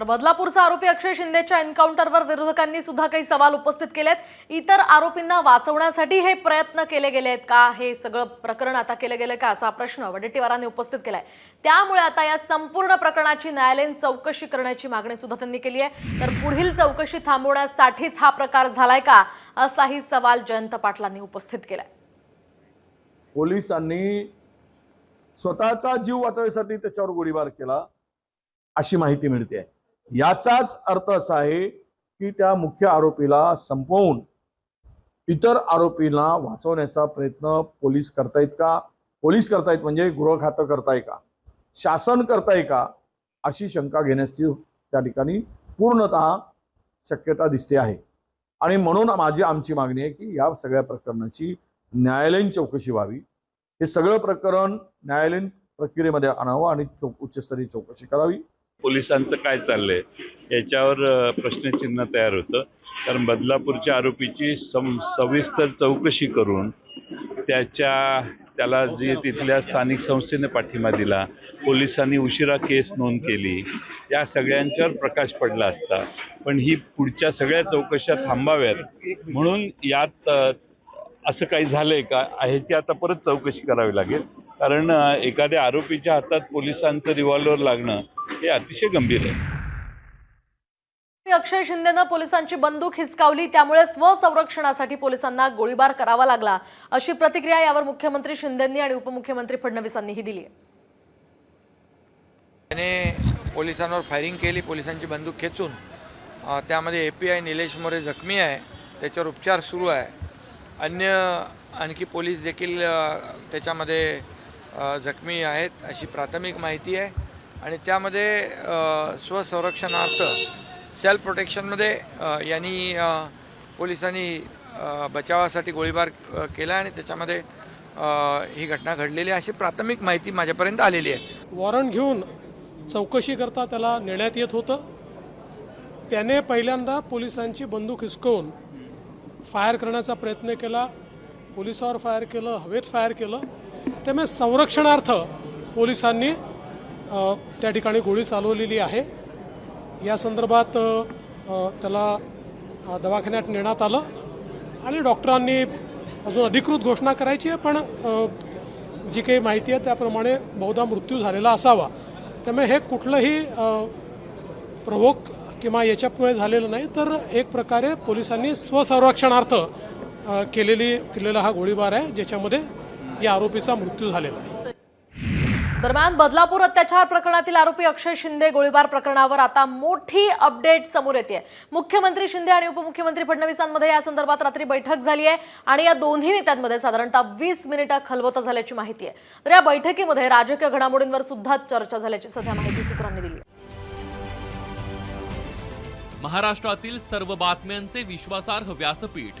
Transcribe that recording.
तर बदलापूरचा आरोपी अक्षय शिंदेच्या एन्काउंटरवर विरोधकांनी सुद्धा काही सवाल उपस्थित केलेत. इतर आरोपींना वाचवण्यासाठी हे प्रयत्न केले गेले आहेत का? हे सगळं प्रकरण आता केलं गेलं का? असा प्रश्न वडेट्टीवारांनी उपस्थित केलाय. त्यामुळे आता या संपूर्ण प्रकरणाची न्यायालयीन चौकशी करण्याची मागणी सुद्धा त्यांनी केली आहे तर पुढील चौकशी थांबवण्यासाठीच हा प्रकार झालाय का? असाही सवाल जयंत पाटलांनी उपस्थित केलाय. पोलिसांनी स्वतःचा जीव वाचवण्यासाठी त्याच्यावर गोळीबार केला अशी माहिती मिळते याचाच अर्थ असा आहे की त्या मुख्य आरोपीला संपवून इतर आरोपींना वाचवण्याचा प्रयत्न पोलीस करतायत का? पोलीस करतायत म्हणजे गृहखातं करताय का? शासन करताय का? अशी शंका घेण्याची त्या ठिकाणी पूर्णतः शक्यता दिसते आहे. आणि म्हणून माझी आमची मागणी आहे की या सगळ्या प्रकरणाची न्यायालयीन चौकशी व्हावी. हे सगळं प्रकरण न्यायालयीन प्रक्रियेमध्ये आणावं आणि चौ उच्चस्तरीय चौकशी करावी. पोलिसांचं काय चाललंय? याच्यावर प्रश्नचिन्ह तयार होतं. कारण बदलापूरच्या आरोपीची सम सविस्तर चौकशी करून त्याच्या त्याला जी तिथल्या स्थानिक संस्थेने पाठिंबा दिला पोलिसांनी उशिरा केस नोंद केली या सगळ्यांच्यावर प्रकाश पडला असता. पण ही पुढच्या सगळ्या चौकशा थांबाव्यात. म्हणून यात असं काही झालंय का? ह्याची आता परत चौकशी करावी लागेल. कारण एखाद्या आरोपीच्या हातात पोलिसांचं रिव्हॉल्वर लागणं हे अतिशय गंभीर आहे. अक्षय शिंदेनं पोलिसांची बंदूक हिसकावली त्यामुळे स्वसंरक्षणासाठी पोलिसांना गोळीबार करावा लागला. अशी प्रतिक्रिया यावर मुख्यमंत्री शिंदेंनी आणि उपमुख्यमंत्री फडणवीसांनीही दिली आहे. त्याने पोलिसांवर फायरिंग केली पोलिसांची बंदूक खेचून. त्यामध्ये A P I Nilesh More जखमी आहे त्याच्यावर उपचार सुरू आहे. अन्य आणखी पोलीस देखील त्याच्यामध्ये जखमी आहेत अशी प्राथमिक माहिती आहे. आणि त्यामध्ये स्वसंरक्षणार्थ सेल्फ प्रोटेक्शनमध्ये यांनी पोलिसांनी बचावासाठी गोळीबार केला आणि त्याच्यामध्ये ही घटना घडलेली अशी प्राथमिक माहिती माझ्यापर्यंत आलेली आहे. वॉरंट घेऊन चौकशी करता त्याला नेण्यात येत होतं. त्याने पहिल्यांदा पोलिसांची बंदूक हिसकवून फायर करण्याचा प्रयत्न केला. पोलिसावर फायर केलं हवेत फायर केलं. त्यामुळे संरक्षणार्थ पोलिसांनी त्या ठिकाणी गोळी चालवलेली आहे. या संदर्भात त्याला दवाखान्यात नेण्यात आलं आणि डॉक्टरांनी अजून अधिकृत घोषणा करायची आहे पण जी काही माहिती आहे त्याप्रमाणे बहुधा मृत्यू झालेला असावा. त्यामुळे हे कुठलंही प्रवोक किंवा याच्यामुळे झालेलं नाही तर एक प्रकारे पोलिसांनी स्वसंरक्षणार्थ केलेली केलेला हा गोळीबार आहे ज्याच्यामध्ये या आरोपीचा मृत्यू झालेला आहे. दरम्यान बदलापूर अत्याचार प्रकरणातील आरोपी अक्षय शिंदे गोळीबार प्रकरणावर आता मोठी अपडेट समोर येते मुख्यमंत्री शिंदे आणि उपमुख्यमंत्री फडणवीसांमध्ये या संदर्भात रात्री बैठक झाली आहे आणि या दोन्ही नेत्यांमध्ये साधारणतः वीस मिनिटं खलबत झाल्याची माहिती आहे. तर या बैठकीमध्ये राजकीय घडामोडींवर सुद्धा चर्चा झाल्याची सध्या माहिती सूत्रांनी दिली आहे. महाराष्ट्रातील सर्व बातम्यांचे विश्वासार्ह व्यासपीठ.